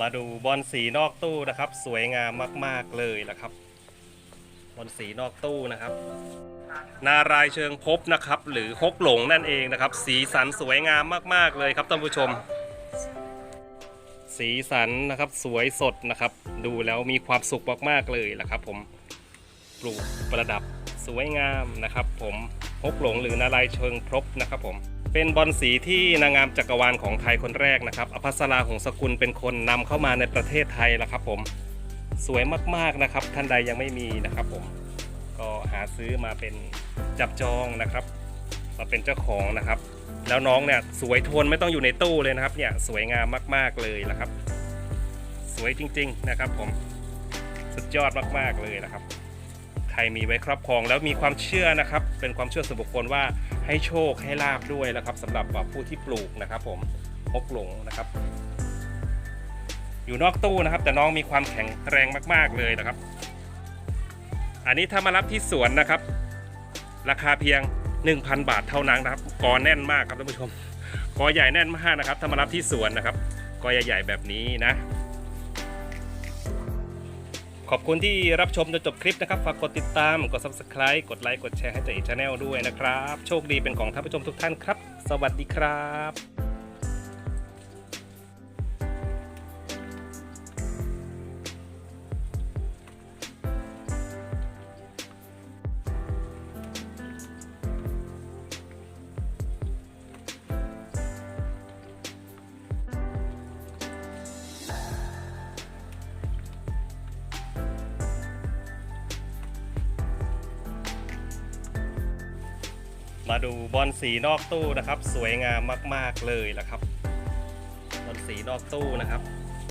มาดูบอลสีนอกตู้นะครับ สวยงามมาก ๆ เลยนะครับ บอลสีนอกตู้นะครับ นารายเชิงพบนะครับ หรือฮกหลงนั่นเองนะครับ สีสันสวยงามมาก ๆ เลยครับท่านผู้ชม สีสันนะครับสวยสดนะครับ ดูแล้วมีความสุขมาก ๆ เลยละครับ ผมปลูกประดับสวยงามนะครับ ผมฮกหลงหรือนารายเชิงพบนะครับผม เป็นบอลสีที่นางงามจักรวาลของไทยคนแรกนะครับอภัสราหงสกุลเป็นคนนำเข้ามาในประเทศไทยละครับผมสวยมากๆนะครับ ท่านใดยังไม่มีนะครับผมก็หาซื้อมาเป็นจับจองนะครับ มาเป็นเจ้าของนะครับ แล้วน้องเนี่ยสวยทนไม่ต้องอยู่ในตู้เลยนะครับ เนี่ยสวยงามมากๆเลยนะครับ สวยจริง ๆนะครับผมสุดยอดมากๆเลยนะครับ รมีไว้ครอบครอง แล้วมีความเชื่อนะครับ เป็นความเชื่อส่วนบุคคลว่าให้โชคให้ลาบด้วยนะครับสำหรับผู้ที่ปลูกนะครับ ผมฮกหลงนะครับ อยู่นอกตู้นะครับ แต่น้องมีความแข็งแรงมาก ๆเลยนะครับ อันนี้ถ้ามารับที่สวนนะครับ ราคาเพียง 1,000 บาทเท่านั้นนะครับกอแน่นมากครับท่านผู้ชมกอใหญ่แน่นมากนะครับ ถ้ามารับที่สวนนะครับกอใหญ่ๆแบบนี้นะ ขอบคุณที่รับชมจนจบคลิปนะครับฝากกดติดตาม กด subscribe กดไลค์กดแชร์ให้ตัวเอกชาแนลด้วยนะครับ โชคดีเป็นของท่านผู้ชมทุกท่านครับ สวัสดีครับ มาดูบอลสีนอกตู้นะครับ สวยงามมาก ๆเลยละครับ บอลสีนอกตู้นะครับ